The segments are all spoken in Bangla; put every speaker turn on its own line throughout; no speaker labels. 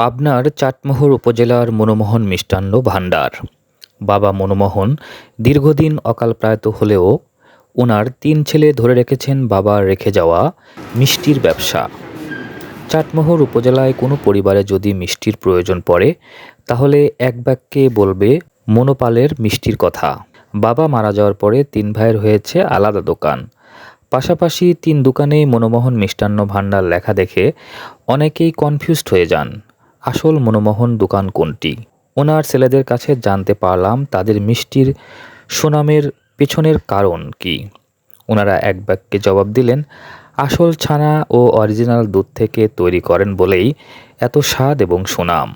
পাবনার চাটমোহর উপজেলার মনোমোহন মিষ্টান্ন ভাণ্ডার। বাবা মনোমোহন দীর্ঘদিন অকালপ্রায়ত হলেও ওনার তিন ছেলে ধরে রেখেছেন বাবার রেখে যাওয়া মিষ্টির ব্যবসা। চাটমোহর উপজেলায় কোনো পরিবারে যদি মিষ্টির প্রয়োজন পড়ে, তাহলে এক বাক্যে বলবে মনোপালের মিষ্টির কথা। বাবা মারা যাওয়ার পরে তিন ভাইয়ের হয়েছে আলাদা দোকান। পাশাপাশি তিন দোকানেই মনোমোহন মিষ্টান্ন ভাণ্ডার লেখা দেখে অনেকেই কনফিউজড হয়ে যান। আসল মনোমোহন দোকান কোনটি? ওনার ছেলেদের কাছে জানতে পারলাম তাদের মিষ্টির সুনামের পেছনের কারণ কি। ওনারা এক বাক্যে জবাব দিলেন, আসল ছানা ও অরিজিনাল দুধ থেকে তৈরি করেন বলেই এত স্বাদ এবং সুনাম।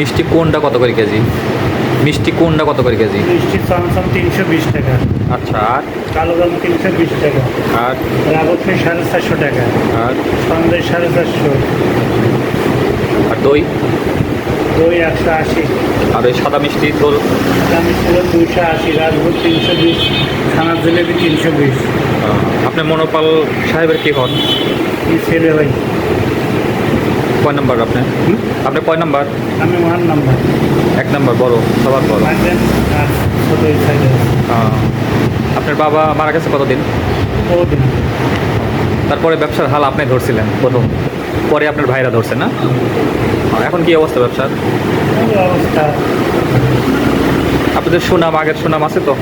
মিষ্টি কোনটা কত করে কেজি? মিষ্টি কোনটা কত করে কেজি?
মিষ্টি চমচম তিনশো বিশ টাকা।
আচ্ছা আর?
কালো রং তিনশো বিশ টাকা।
আর?
রাবতী সাড়ে চারশো টাকা।
আর?
সন্দেশ সাড়ে চারশো।
আর দই?
দই একশো আশি।
আর ওই সাদা মিষ্টি তোল
দামি ছিল দুশো আশি রাজভোগ তিনশো বিশ ছানার জিলেপি তিনশো বিশ।
আপনি মনোপাল সাহেবের কি হন?
ছেলে ভাই
কয় নাম্বার আপনি? আপনি কয় নাম্বার?
আমি ওয়ান নাম্বার।
এক নাম্বার বড় সবার বড় আহ, আপনার বাবা মারা গেছে কতদিন? তারপরে ব্যবসার হাল আপনি ধরছিলেন প্রথম। পরে আপনার ভাইরা ধরছে না? এখন কি অবস্থা ব্যবসার?
অবস্থা।
আপনাদের সুনাম আগের সুনাম আছে তো?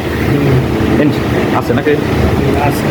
আছে নাকি?
আছে।